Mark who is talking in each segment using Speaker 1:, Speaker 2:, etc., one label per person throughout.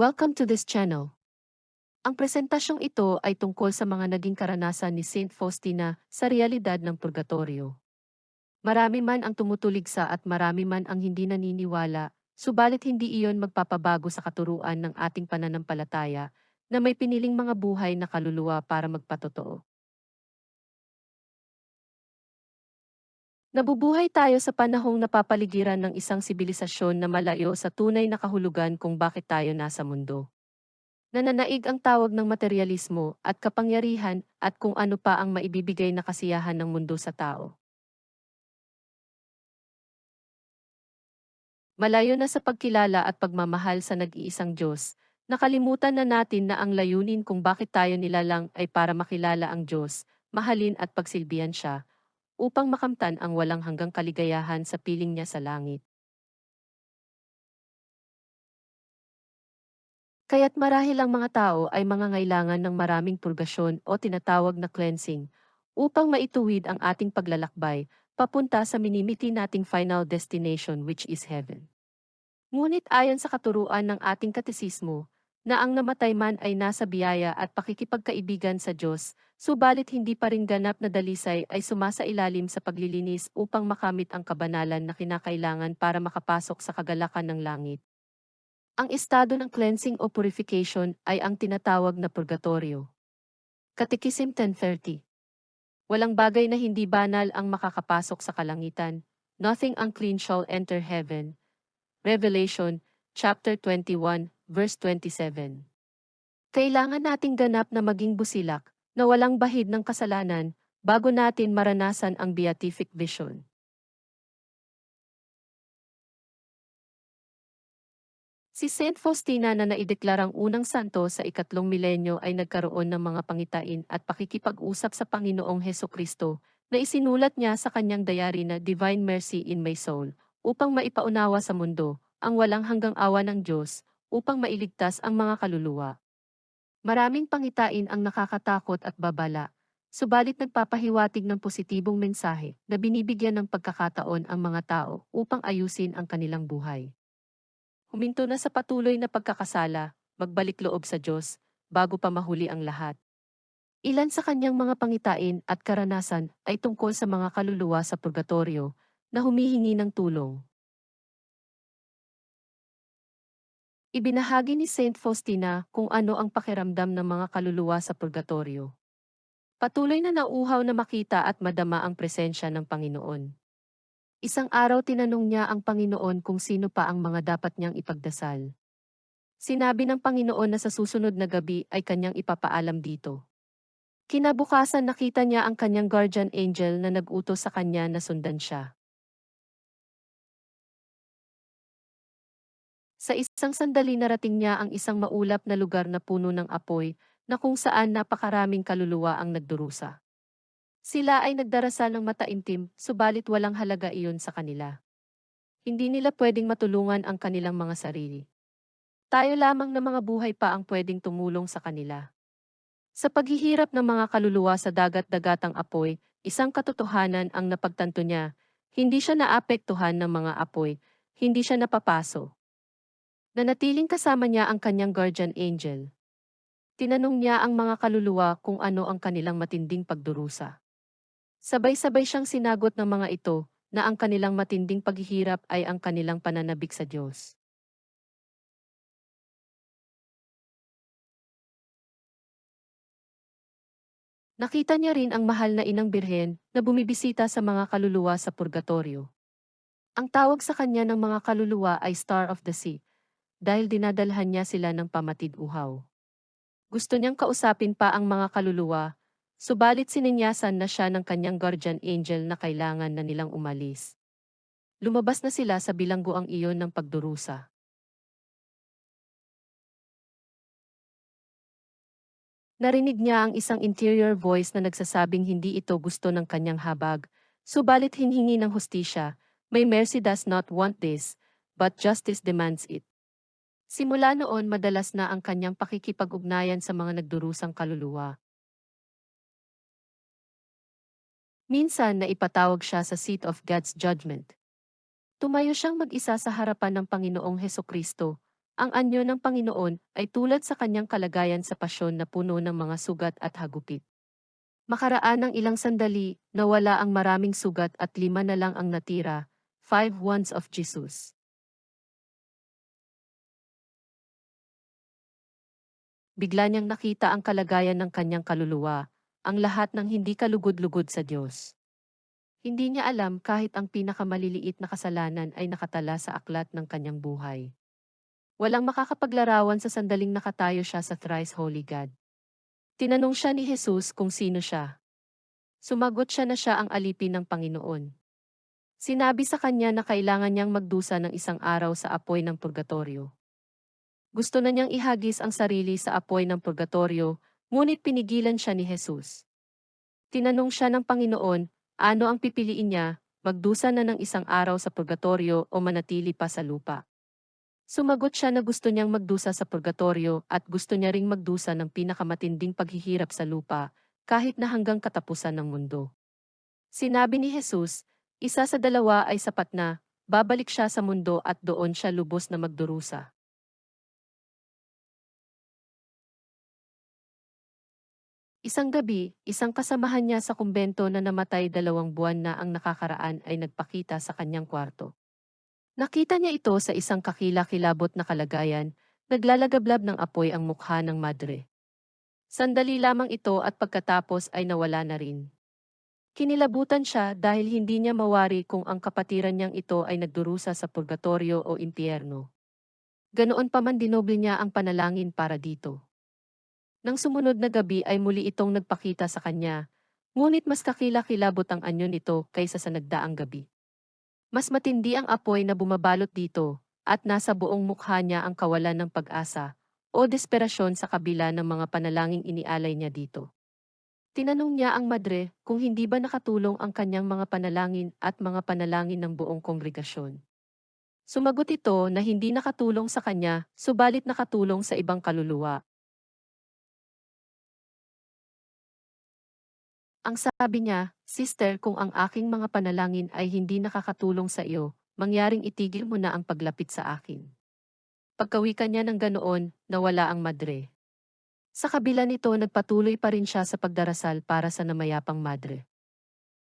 Speaker 1: Welcome to this channel. Ang presentasyong ito ay tungkol sa mga naging karanasan ni Saint Faustina sa realidad ng purgatorio. Marami man ang tumutuligsa at marami man ang hindi naniniwala, subalit hindi iyon magpapabago sa katuruan ng ating pananampalataya na may piniling mga buhay na kaluluwa para magpatotoo. Nabubuhay tayo sa panahong napapaligiran ng isang sibilisasyon na malayo sa tunay na kahulugan kung bakit tayo nasa mundo. Nananaig ang tawag ng materialismo at kapangyarihan at kung ano pa ang maibibigay na kasiyahan ng mundo sa tao. Malayo na sa pagkilala at pagmamahal sa nag-iisang Diyos, nakalimutan na natin na ang layunin kung bakit tayo nilalang ay para makilala ang Diyos, mahalin at pagsilbihan siya, upang makamtan ang walang hanggang kaligayahan sa piling niya sa langit. Kaya't marahil ang mga tao ay mangangailangan ng maraming purgasyon o tinatawag na cleansing upang maituwid ang ating paglalakbay papunta sa minimiti nating final destination which is heaven. Ngunit ayon sa katuruan ng ating katesismo, na ang namatay man ay nasa biyaya at pakikipagkaibigan sa Diyos, subalit hindi pa rin ganap na dalisay ay sumasa ilalim sa paglilinis upang makamit ang kabanalan na kinakailangan para makapasok sa kagalakan ng langit. Ang estado ng cleansing o purification ay ang tinatawag na purgatorio. Katikisim 1030 Walang bagay na hindi banal ang makakapasok sa kalangitan. Nothing unclean shall enter heaven. Revelation, chapter 21, verse 27. Kailangan nating ganap na maging busilak, na walang bahid ng kasalanan, bago natin maranasan ang beatific vision. Si Saint Faustina na naideklarang unang santo sa ikatlong milenyo ay nagkaroon ng mga pangitain at pakikipag-usap sa Panginoong Heso Kristo na isinulat niya sa kanyang diary na Divine Mercy in My Soul upang maipaunawa sa mundo ang walang hanggang awa ng Diyos upang mailigtas ang mga kaluluwa. Maraming pangitain ang nakakatakot at babala, subalit nagpapahiwatig ng positibong mensahe na binibigyan ng pagkakataon ang mga tao upang ayusin ang kanilang buhay. Huminto na sa patuloy na pagkakasala, magbalik loob sa Diyos, bago pa mahuli ang lahat. Ilan sa kanyang mga pangitain at karanasan ay tungkol sa mga kaluluwa sa purgatorio na humihingi ng tulong. Ibinahagi ni Saint Faustina kung ano ang pakiramdam ng mga kaluluwa sa purgatorio. Patuloy na nauuhaw na makita at madama ang presensya ng Panginoon. Isang araw tinanong niya ang Panginoon kung sino pa ang mga dapat niyang ipagdasal. Sinabi ng Panginoon na sa susunod na gabi ay kanyang ipapaalam dito. Kinabukasan nakita niya ang kanyang guardian angel na nag-utos sa kanya na sundan siya. Sa isang sandali narating niya ang isang maulap na lugar na puno ng apoy, na kung saan napakaraming kaluluwa ang nagdurusa. Sila ay nagdarasal ng mataimtim, subalit walang halaga iyon sa kanila. Hindi nila pwedeng matulungan ang kanilang mga sarili. Tayo lamang na mga buhay pa ang pwedeng tumulong sa kanila. Sa paghihirap ng mga kaluluwa sa dagat-dagatang apoy, isang katotohanan ang napagtanto niya, hindi siya naapektuhan ng mga apoy, hindi siya napapaso. Nanatiling kasama niya ang kanyang guardian angel. Tinanong niya ang mga kaluluwa kung ano ang kanilang matinding pagdurusa. Sabay-sabay siyang sinagot ng mga ito na ang kanilang matinding paghihirap ay ang kanilang pananabik sa Diyos. Nakita niya rin ang mahal na inang birhen na bumibisita sa mga kaluluwa sa purgatorio. Ang tawag sa kanya ng mga kaluluwa ay Star of the Sea, dahil dinadalhan niya sila ng pamatid-uhaw. Gusto niyang kausapin pa ang mga kaluluwa, subalit sininyasan na siya ng kanyang guardian angel na kailangan na nilang umalis. Lumabas na sila sa bilanggo ang iyon ng pagdurusa. Narinig niya ang isang interior voice na nagsasabing hindi ito gusto ng kanyang habag, subalit hinhingi ng hustisya, may mercy does not want this, but justice demands it. Simula noon madalas na ang kanyang pakikipag-ugnayan sa mga nagdurusang kaluluwa. Minsan na ipatawag siya sa seat of God's judgment. Tumayo siyang mag-isa sa harapan ng Panginoong Heso Kristo, Ang anyo ng Panginoon ay tulad sa kanyang kalagayan sa pasyon na puno ng mga sugat at hagupit. Makaraan ng ilang sandali, nawala ang maraming sugat at lima na lang ang natira, five ones of Jesus. Bigla niyang nakita ang kalagayan ng kanyang kaluluwa, ang lahat ng hindi kalugod-lugod sa Diyos. Hindi niya alam kahit ang pinakamaliliit na kasalanan ay nakatala sa aklat ng kanyang buhay. Walang makakapaglarawan sa sandaling nakatayo siya sa thrice holy God. Tinanong siya ni Jesus kung sino siya. Sumagot siya na siya ang alipin ng Panginoon. Sinabi sa kanya na kailangan niyang magdusa ng isang araw sa apoy ng purgatorio. Gusto na niyang ihagis ang sarili sa apoy ng purgatorio, ngunit pinigilan siya ni Jesus. Tinanong siya ng Panginoon, ano ang pipiliin niya, magdusa na ng isang araw sa purgatorio o manatili pa sa lupa. Sumagot siya na gusto niyang magdusa sa purgatorio at gusto niya ring magdusa ng pinakamatinding paghihirap sa lupa, kahit na hanggang katapusan ng mundo. Sinabi ni Jesus, isa sa dalawa ay sapat na, babalik siya sa mundo at doon siya lubos na magdurusa. Isang gabi, isang kasamahan niya sa kumbento na namatay dalawang buwan na ang nakakaraan ay nagpakita sa kanyang kwarto. Nakita niya ito sa isang kakila-kilabot na kalagayan, naglalagablab ng apoy ang mukha ng madre. Sandali lamang ito at pagkatapos ay nawala na rin. Kinilabutan siya dahil hindi niya mawari kung ang kapatiran niyang ito ay nagdurusa sa purgatorio o impyerno. Ganoon pa man dinoble niya ang panalangin para dito. Nang sumunod na gabi ay muli itong nagpakita sa kanya, ngunit mas kakila-kilabot ang anyo nito kaysa sa nagdaang gabi. Mas matindi ang apoy na bumabalot dito, at nasa buong mukha niya ang kawalan ng pag-asa, o desperasyon sa kabila ng mga panalangin inialay niya dito. Tinanong niya ang madre kung hindi ba nakatulong ang kanyang mga panalangin at mga panalangin ng buong kongregasyon. Sumagot ito na hindi nakatulong sa kanya, subalit nakatulong sa ibang kaluluwa. Ang sabi niya, Sister kung ang aking mga panalangin ay hindi nakakatulong sa iyo, mangyaring itigil mo na ang paglapit sa akin. Pagkawikan niya ng ganoon, nawala ang madre. Sa kabila nito nagpatuloy pa rin siya sa pagdarasal para sa namayapang madre.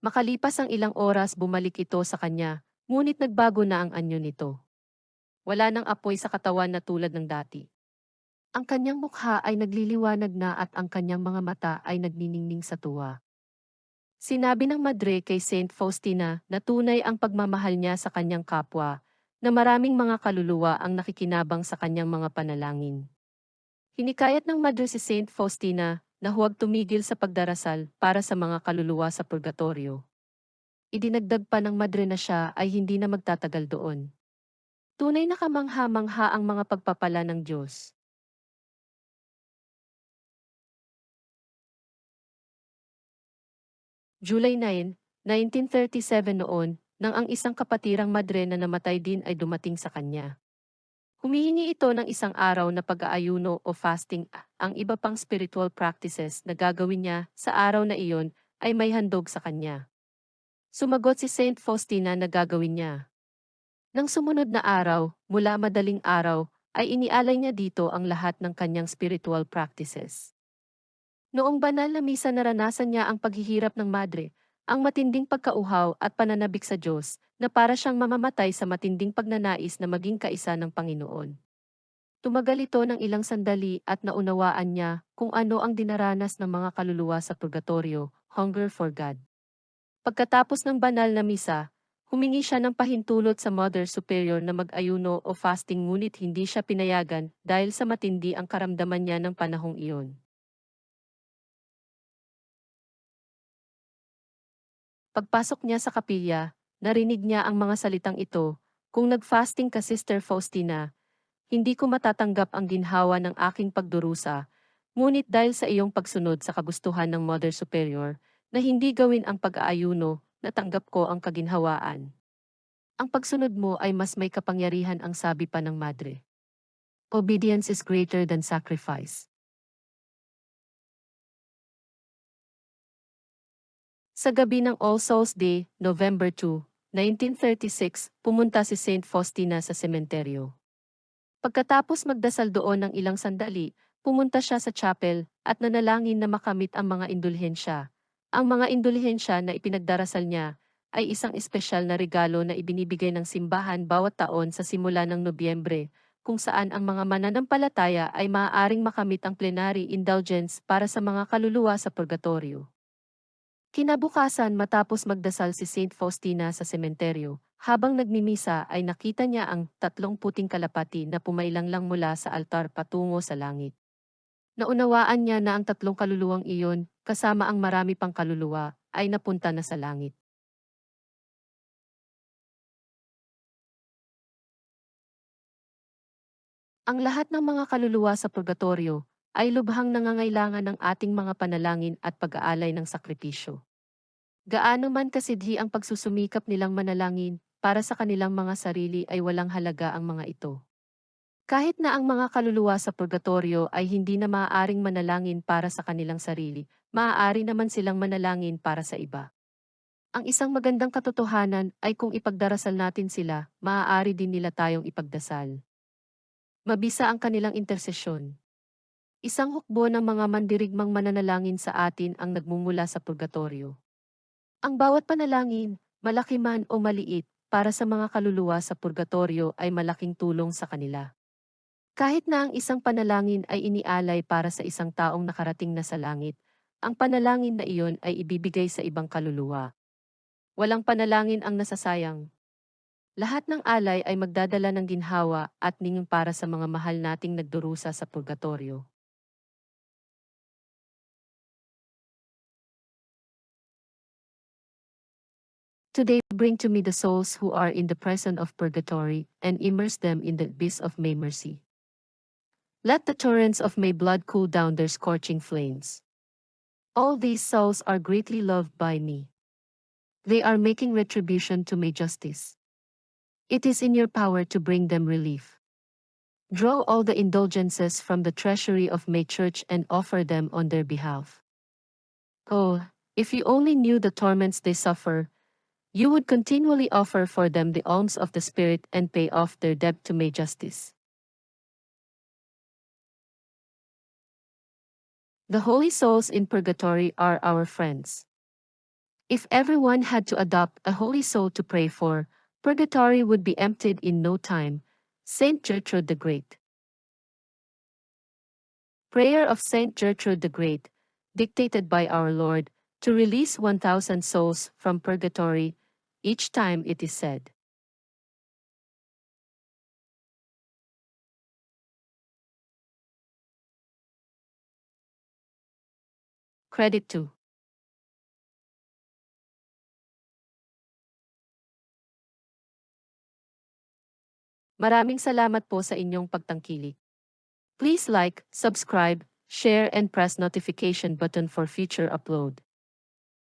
Speaker 1: Makalipas ang ilang oras bumalik ito sa kanya, ngunit nagbago na ang anyo nito. Wala nang apoy sa katawan na tulad ng dati. Ang kanyang mukha ay nagliliwanag na at ang kanyang mga mata ay nagniningning sa tuwa. Sinabi ng madre kay Saint Faustina na tunay ang pagmamahal niya sa kanyang kapwa, na maraming mga kaluluwa ang nakikinabang sa kanyang mga panalangin. Hinikayat ng madre si Saint Faustina na huwag tumigil sa pagdarasal para sa mga kaluluwa sa purgatorio. Idinagdag pa ng madre na siya ay hindi na magtatagal doon. Tunay na kamangha-mangha ang mga pagpapala ng Diyos. July 9, 1937 noon, nang ang isang kapatirang madre na namatay din ay dumating sa kanya. Humihingi ito ng isang araw na pag-aayuno o fasting. Ang iba pang spiritual practices na gagawin niya sa araw na iyon ay may handog sa kanya. Sumagot si Saint Faustina na gagawin niya. Nang sumunod na araw, mula madaling araw, ay inialay niya dito ang lahat ng kanyang spiritual practices. Noong banal na misa naranasan niya ang paghihirap ng madre, ang matinding pagkauhaw at pananabik sa Diyos, na para siyang mamamatay sa matinding pagnanais na maging kaisa ng Panginoon. Tumagal ito ng ilang sandali at naunawaan niya kung ano ang dinaranas ng mga kaluluwa sa purgatorio, hunger for God. Pagkatapos ng banal na misa, humingi siya ng pahintulot sa Mother Superior na mag-ayuno o fasting ngunit hindi siya pinayagan dahil sa matindi ang karamdaman niya ng panahong iyon. Pagpasok niya sa kapilya, narinig niya ang mga salitang ito, Kung nag-fasting ka Sister Faustina, hindi ko matatanggap ang ginhawa ng aking pagdurusa, ngunit dahil sa iyong pagsunod sa kagustuhan ng Mother Superior, na hindi gawin ang pag-aayuno, natanggap ko ang kaginhawaan. Ang pagsunod mo ay mas may kapangyarihan ang sabi pa ng Madre. Obedience is greater than sacrifice. Sa gabi ng All Souls Day, November 2, 1936, pumunta si Saint Faustina sa sementeryo. Pagkatapos magdasal doon ng ilang sandali, pumunta siya sa chapel at nanalangin na makamit ang mga indulhensya. Ang mga indulhensya na ipinagdarasal niya ay isang espesyal na regalo na ibinibigay ng simbahan bawat taon sa simula ng Nobyembre, kung saan ang mga mananampalataya ay maaaring makamit ang plenary indulgence para sa mga kaluluwa sa purgatorio. Kinabukasan matapos magdasal si Saint Faustina sa sementeryo, habang nagmimisa ay nakita niya ang tatlong puting kalapati na pumailang lang mula sa altar patungo sa langit. Naunawaan niya na ang tatlong kaluluwang iyon, kasama ang marami pang kaluluwa, ay napunta na sa langit. Ang lahat ng mga kaluluwa sa purgatorio ay lubhang nangangailangan ng ating mga panalangin at pag-aalay ng sakripisyo. Gaano man kasidhi ang pagsusumikap nilang manalangin, para sa kanilang mga sarili ay walang halaga ang mga ito. Kahit na ang mga kaluluwa sa purgatorio ay hindi na maaaring manalangin para sa kanilang sarili, maaari naman silang manalangin para sa iba. Ang isang magandang katotohanan ay kung ipagdarasal natin sila, maaari din nila tayong ipagdasal. Mabisa ang kanilang intersesyon. Isang hukbo ng mga mandirigmang mananalangin sa atin ang nagmumula sa purgatorio. Ang bawat panalangin, malaki man o maliit, para sa mga kaluluwa sa purgatorio ay malaking tulong sa kanila. Kahit na ang isang panalangin ay inialay para sa isang taong nakarating na sa langit, ang panalangin na iyon ay ibibigay sa ibang kaluluwa. Walang panalangin ang nasasayang. Lahat ng alay ay magdadala ng ginhawa at ninging para sa mga mahal nating nagdurusa sa purgatorio. Today bring to me the souls who are in the prison of purgatory, and immerse them in the abyss of May mercy. Let the torrents of May blood cool down their scorching flames. All these souls are greatly loved by me. They are making retribution to May justice. It is in your power to bring them relief. Draw all the indulgences from the treasury of May Church and offer them on their behalf. Oh, if you only knew the torments they suffer, you would continually offer for them the alms of the Spirit and pay off their debt to May justice. The holy souls in purgatory are our friends. If everyone had to adopt a holy soul to pray for, purgatory would be emptied in no time. Saint Gertrude the Great. Prayer of Saint Gertrude the Great, dictated by our Lord, to release 1,000 souls from purgatory each time it is said. Credit to Maraming salamat po sa inyong pagtangkilik. Please like, subscribe, share and press notification button for future upload.